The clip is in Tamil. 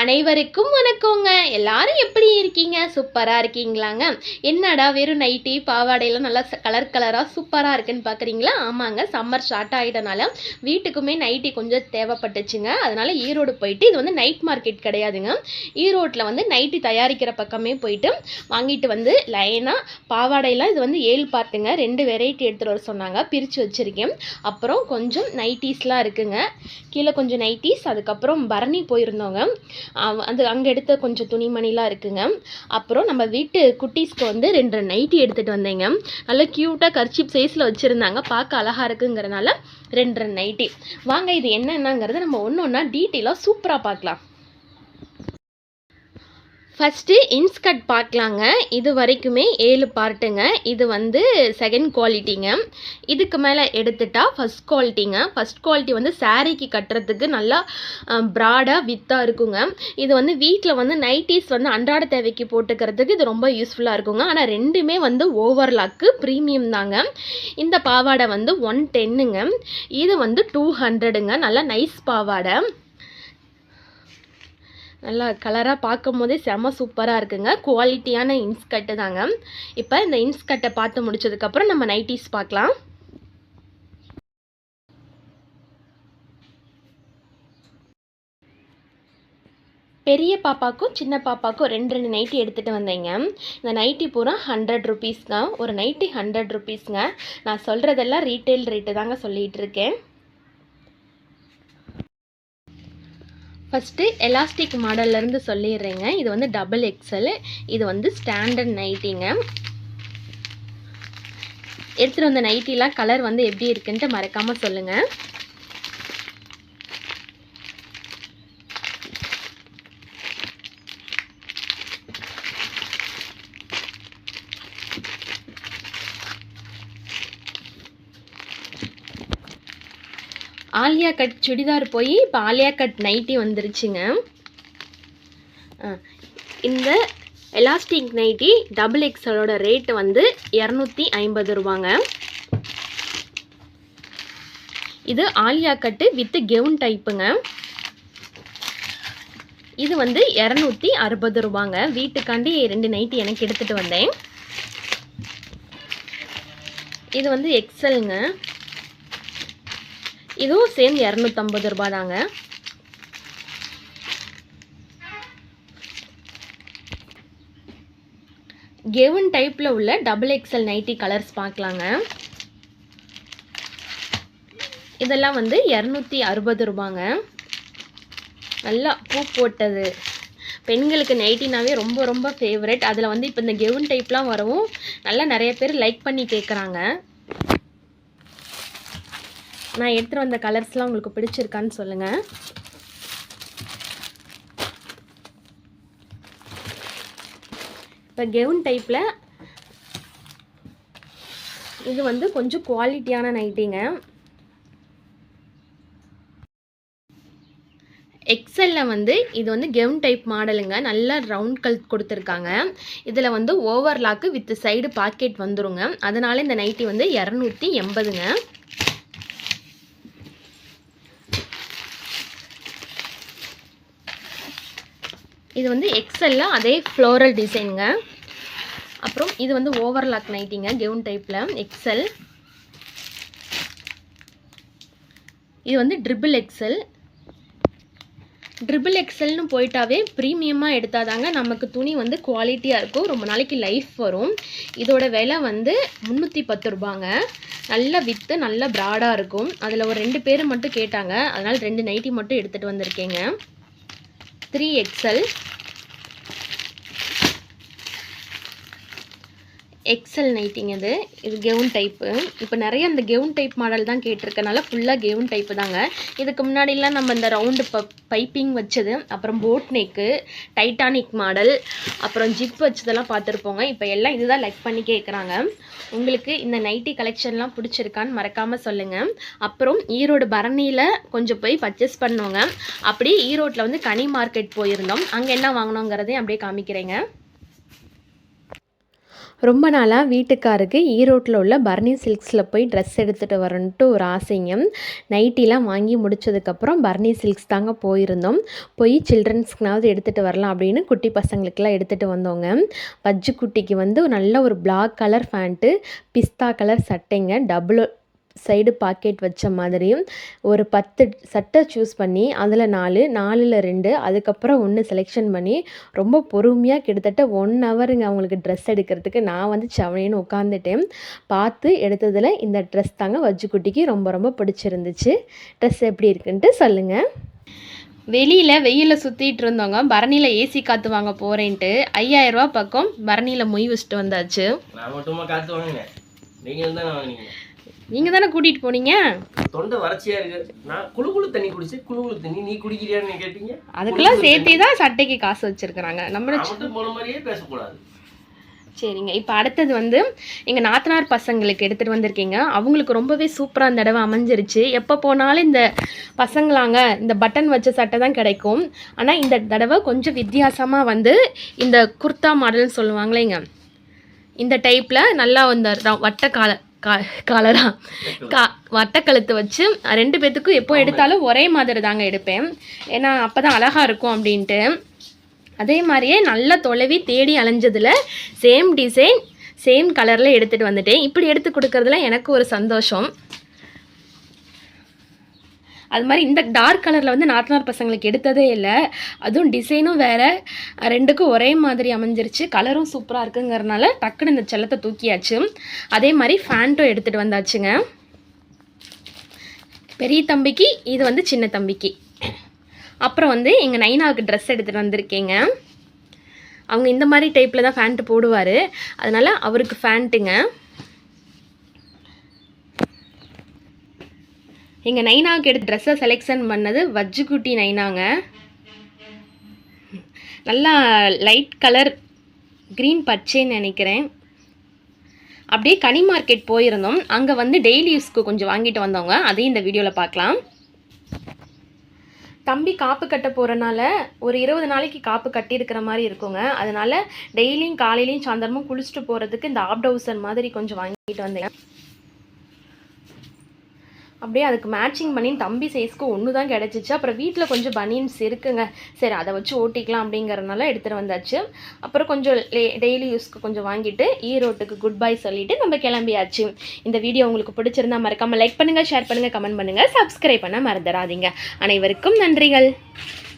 அனைவருக்கும் வணக்கங்க. எல்லாரும் எப்படி இருக்கீங்க? சூப்பராக இருக்கீங்களாங்க? என்னடா வெறும் நைட்டி பாவாடையெல்லாம் நல்லா கலர் கலராக சூப்பராக இருக்குன்னு பார்க்குறீங்களா ஆமாங்க சம்மர் ஸ்டார்ட் ஆகிட்டனால வீட்டுக்குமே நைட்டி கொஞ்சம் தேவைப்பட்டுச்சுங்க. அதனால் ஈரோடு போயிட்டு இது வந்து நைட் மார்க்கெட் கிடையாதுங்க. ஈரோட்டில் வந்து நைட்டி தயாரிக்கிற பக்கமே போயிட்டு வாங்கிட்டு வந்து லைனாக பாவாடையெல்லாம் இது வந்து ஏழு பார்ட்டுங்க. ரெண்டு வெரைட்டி எடுத்துகிட்டு வர சொன்னாங்க. பிரித்து வச்சுருக்கேன். அப்புறம் கொஞ்சம் நைட்டிஸ்லாம் இருக்குங்க. கீழே கொஞ்சம் நைட்டிஸ் அதுக்கப்புறம் பரணி போயிருந்தோங்க. அது அங்கே எடுத்த கொஞ்சம் துணிமணிலாம் இருக்குங்க. அப்புறம் நம்ம வீட்டு குட்டீஸ்க்கு வந்து ரெண்டு நைட்டி எடுத்துகிட்டு வந்தேங்க. நல்லா க்யூட்டாக கர்ச்சிப் சைஸில் வச்சுருந்தாங்க. பார்க்க அழகாக இருக்குங்கிறனால ரெண்டு நைட்டி. வாங்க இது என்னென்னங்கிறத நம்ம ஒன்று ஒன்றா டீட்டெயிலாக சூப்பராக பார்க்கலாம். ஃபஸ்ட்டு இன்ஸ்கட் பார்க்கலாங்க. இது வரைக்குமே ஏழு பார்ட்டுங்க. இது வந்து செகண்ட் குவாலிட்டிங்க இதுக்கு மேலே எடுத்துட்டா ஃபஸ்ட் குவாலிட்டிங்க ஃபஸ்ட் குவாலிட்டி வந்து சாரீக்கு கட்டுறதுக்கு நல்லா ப்ராடாக வித்தாக இருக்குங்க. இது வந்து வீட்டில் வந்து நைட்டிஸ் வந்து அன்றாட தேவைக்கு போட்டுக்கிறதுக்கு இது ரொம்ப யூஸ்ஃபுல்லாக இருக்குங்க. ஆனால் ரெண்டுமே வந்து ஓவர்லாக்கு ப்ரீமியம் தாங்க. இந்த பாவாடை வந்து ஒன் டென்னுங்க இது வந்து டூ ஹண்ட்ரடுங்க நல்லா நைஸ் பாவாடை. நல்லா கலராக பார்க்கும் போதே செம சூப்பராக இருக்குங்க. குவாலிட்டியான இன்ஸ்கட்டு தாங்க. இப்போ இந்த இன்ஸ்கட்டை பார்த்து முடிச்சதுக்கப்புறம் நம்ம நைட்டிஸ் பார்க்கலாம். பெரிய பாப்பாக்கும் சின்ன பாப்பாக்கும் ரெண்டு ரெண்டு நைட்டி எடுத்துகிட்டு வந்தேங்க. இந்த நைட்டி பூரா ஹண்ட்ரட் ருபீஸ்ங்க ஒரு நைட்டி ஹண்ட்ரட் ருபீஸ்ங்க நான் சொல்கிறதெல்லாம் ரீட்டெயில் ரேட்டு தாங்க சொல்லிகிட்டு இருக்கேன். ஃபஸ்ட்டு எலாஸ்டிக் மாடல்லேருந்து சொல்லிடுறேங்க. இது வந்து டபுள் எக்ஸல் இது வந்து ஸ்டாண்டர்ட் நைட்டிங்க எடுத்துகிட்டு வந்த நைட்டிலாம் கலர் வந்து எப்படி இருக்குன்ட்டு மறக்காமல் சொல்லுங்கள் ஆலியா கட் சுடிதார் போய் இப்போ ஆலியா கட் நைட்டி வந்துருச்சுங்க. இந்த எலாஸ்டிக் நைட்டி டபுள் எக்ஸலோட ரேட்டு வந்து இரநூத்தி ஐம்பது ரூபாங்க. இது ஆலியா கட்டு வித் கெவுன் டைப்புங்க. இது வந்து இரநூத்தி அறுபது ரூபாங்க. வீட்டுக்காண்டி ரெண்டு நைட்டி எனக்கு எடுத்துகிட்டு வந்தேன். இது வந்து எக்ஸலுங்க இதுவும் சேம் இரநூத்தம்பது ரூபாய் தாங்க கெவன் டைப்பில் உள்ள டபுள் எக்ஸல் நைட்டி கலர்ஸ் பார்க்கலாங்க. இதெல்லாம் வந்து இரநூத்தி அறுபது ரூபாங்க. நல்லா பூ போட்டது. பெண்களுக்கு நைட்டினாவே ரொம்ப ரொம்ப ஃபேவரட் அதில் வந்து இப்போ இந்த கெவுன் டைப்லாம் வரவும் நல்லா நிறைய பேர் லைக் பண்ணி கேட்குறாங்க நான் எடுத்துகிட்டு வந்த கலர்ஸ்லாம் உங்களுக்கு பிடிச்சிருக்கான்னு சொல்லுங்கள் இப்போ கெவுன் டைப்பில் இது வந்து கொஞ்சம் குவாலிட்டியான நைட்டிங்க எக்ஸலில் வந்து இது வந்து கெவுன் டைப் மாடலுங்க நல்லா ரவுண்ட் கல் கொடுத்துருக்காங்க. இதில் வந்து ஓவர்லாக்கு வித் சைடு பாக்கெட் வந்துருங்க. அதனால் இந்த நைட்டி வந்து இரநூத்தி எண்பதுங்க. இது வந்து எக்ஸல்ல அதே ஃப்ளோரல் டிசைனுங்க அப்புறம் இது வந்து ஓவர்லாக் நைட்டிங்க கெவுன் டைப்பில் எக்ஸல் இது வந்து ட்ரிபிள் எக்ஸல் ட்ரிபிள் எக்ஸல்னு போயிட்டாவே ப்ரீமியமாக எடுத்தாதாங்க நமக்கு துணி வந்து குவாலிட்டியாக இருக்கும். ரொம்ப நாளைக்கு லைஃப் வரும். இதோட விலை வந்து முந்நூற்றி பத்து ரூபாங்க. நல்ல வித்து நல்ல ப்ராடாக இருக்கும். அதில் ஒரு ரெண்டு பேர் மட்டும் கேட்டாங்க. அதனால் ரெண்டு நைட்டி மட்டும் எடுத்துகிட்டு வந்திருக்கேங்க. த்ரீ எக்ஸல் எக்ஸல் நைட்டிங் இது. இது கெவுன் டைப்பு இப்போ நிறைய அந்த கெவுன் டைப் மாடல் தான் கேட்டிருக்கனால ஃபுல்லாக கெவுன் டைப்பு தாங்க. இதுக்கு முன்னாடிலாம் நம்ம இந்த ரவுண்டு ப பைப்பிங் வச்சது அப்புறம் போட் நெக்கு டைட்டானிக் மாடல் அப்புறம் ஜிப் வச்சதெல்லாம் பார்த்துருப்போங்க. இப்போ எல்லாம் இதுதான் லைக் பண்ணி கேட்குறாங்க உங்களுக்கு இந்த நைட்டி கலெக்ஷன்லாம் பிடிச்சிருக்கான்னு மறக்காமல் சொல்லுங்கள் அப்புறம் ஈரோடு பரணியில் கொஞ்சம் போய் பர்ச்சேஸ் பண்ணோங்க. அப்படியே ஈரோட்டில் வந்து கனி மார்க்கெட் போயிருந்தோம். அங்கே என்ன வாங்கினோங்கிறதையும் அப்படியே காமிக்கிறேங்க. ரொம்ப நாளாக வீட்டுக்காருக்கு ஈரோட்டில் உள்ள பர்னி சில்க்ஸில் போய் ட்ரெஸ் எடுத்துகிட்டு வரணுன்ட்டு ஒரு ஆசைங்க. நைட்டிலாம் வாங்கி முடிச்சதுக்கப்புறம் பர்னி சில்க்ஸ் தாங்க போயிருந்தோம். போய் சில்ட்ரன்ஸ்க்குனாவது எடுத்துகிட்டு வரலாம் அப்படின்னு குட்டி பசங்களுக்கெல்லாம் எடுத்துகிட்டு வந்தோங்க. பஜ்ஜு குட்டிக்கு வந்து நல்ல ஒரு பிளாக் கலர் ஃபேண்ட்டு பிஸ்தா கலர் சட்டைங்க. டபுள் சைடு பாக்கெட் வச்ச மாதிரியும் ஒரு பத்து சட்டை சூஸ் பண்ணி அதில் நாலு நாலில் ரெண்டு அதுக்கப்புறம் ஒன்று செலெக்ஷன் பண்ணி ரொம்ப பொறுமையாக கிட்டத்தட்ட ஒன் ஹவருங்க அவங்களுக்கு ட்ரெஸ் எடுக்கிறதுக்கு நான் வந்து செவனேன்னு உட்காந்துட்டேன் பார்த்து எடுத்ததில் இந்த ட்ரெஸ் தாங்க வஜ்ஜுக்குட்டிக்கு ரொம்ப ரொம்ப பிடிச்சிருந்துச்சு. ட்ரெஸ் எப்படி இருக்குன்ட்டு சொல்லுங்கள் வெளியில் வெயிலில் சுற்றிட்டு இருந்தவங்க பரணியில் ஏசி காற்று வாங்க போகிறேன்ட்டு ஐயாயிரரூபா பக்கம் பரணியில் மொய் வச்சுட்டு வந்தாச்சு. நீங்கள் தானே கூட்டிகிட்டு போனீங்க? தொண்டை வறட்சியா இருக்கு. நான் குளு குளு தண்ணி குடிச்சு குளு குளு தண்ணி நீ குடிக்கிறியான்னு கேட்டீங்க? அதுக்கெல்லாம் சேர்த்தே தான் சட்டைக்கு காசு வச்சுருக்குறாங்க. நம்ம மட்டும் போன மாதிரியே பேசக்கூடாது. சரிங்க. இப்போ அடுத்தது வந்து எங்கள் நாத்தனார் பசங்களுக்கு எடுத்துகிட்டு வந்திருக்கீங்க. அவங்களுக்கு ரொம்பவே சூப்பராக அந்த தடவை அமைஞ்சிருச்சு. எப்போ போனாலும் இந்த பசங்களாங்க இந்த பட்டன் வச்ச சட்டை தான் கிடைக்கும். ஆனால் இந்த தடவை கொஞ்சம் வித்தியாசமாக வந்து இந்த குர்தா மாடல்னு சொல்லுவாங்களேங்க. இந்த டைப்பில் நல்லா இந்த வட்ட கால கா காலரா. கா வட்டக்கழுத்து வச்சு ரெண்டு பேத்துக்கும் எப்போ எடுத்தாலும் ஒரே மாதிரி தாங்க எடுப்பேன். ஏன்னா அப்போ தான் அழகாக இருக்கும் அப்படின்ட்டு. அதே மாதிரியே நல்ல தொலைவி தேடி அலைஞ்சதில் சேம் டிசைன் சேம் கலரில் எடுத்துகிட்டு வந்துட்டேன். இப்படி எடுத்து கொடுக்கறதுல எனக்கு ஒரு சந்தோஷம். அது மாதிரி இந்த டார்க் கலரில் வந்து நாத்தனார் பசங்களுக்கு எடுத்ததே இல்லை. அதுவும் டிசைனும் வேறு. ரெண்டுக்கும் ஒரே மாதிரி அமைஞ்சிருச்சு. கலரும் சூப்பராக இருக்குங்கிறனால டக்குன்னு இந்த செல்லத்தை தூக்கியாச்சு. அதே மாதிரி ஃபேண்ட்டும் எடுத்துகிட்டு வந்தாச்சுங்க. பெரிய தம்பிக்கு இது வந்து சின்ன தம்பிக்கு. அப்புறம் வந்து எங்கள் நைனாவுக்கு ட்ரெஸ் எடுத்துகிட்டு வந்திருக்கேங்க. அவங்க இந்த மாதிரி டைப்பில் தான் ஃபேண்ட்டு போடுவார். அதனால் அவருக்கு ஃபேண்ட்டுங்க எங்கள் நைனாவுக்கு எடுத்த ட்ரெஸ்ஸை செலெக்ஷன் பண்ணது வஜ்ஜுக்குட்டி நைனாங்க. நல்லா லைட் கலர் க்ரீன் பச்சைன்னு நினைக்கிறேன். அப்படியே கனி மார்க்கெட் போயிருந்தோம். அங்கே வந்து டெய்லி யூஸ்க்கு கொஞ்சம் வாங்கிட்டு வந்தவங்க. அதையும் இந்த வீடியோவில் பார்க்கலாம். தம்பி காப்பு கட்ட போகிறனால ஒரு இருபது நாளைக்கு காப்பு கட்டியிருக்கிற மாதிரி இருக்குங்க. அதனால் டெய்லியும் காலையிலையும் சாயந்தரமும் குளிச்சுட்டு போகிறதுக்கு இந்த ஆப் டவுசர் மாதிரி கொஞ்சம் வாங்கிட்டு வந்தேன். அப்படியே அதுக்கு மேட்சிங் பண்ணி தம்பி சைஸ்க்கு ஒன்று தான் கிடச்சிச்சு. அப்புறம் வீட்டில் கொஞ்சம் பனியன்ஸ் இருக்குங்க. சரி அதை வச்சு ஓட்டிக்கலாம் அப்படிங்கறதுனால எடுத்துகிட்டு வந்தாச்சு. அப்புறம் கொஞ்சம் டெய்லி யூஸ்க்கு கொஞ்சம் வாங்கிட்டு ஈரோட்டுக்கு குட் பை சொல்லிவிட்டு நம்ம கிளம்பியாச்சு. இந்த வீடியோ உங்களுக்கு பிடிச்சிருந்தா மறக்காமல் லைக் பண்ணுங்கள் ஷேர் பண்ணுங்கள் கமெண்ட் பண்ணுங்கள் சப்ஸ்கிரைப் பண்ண மறந்துடாதீங்க. அனைவருக்கும் நன்றிகள்.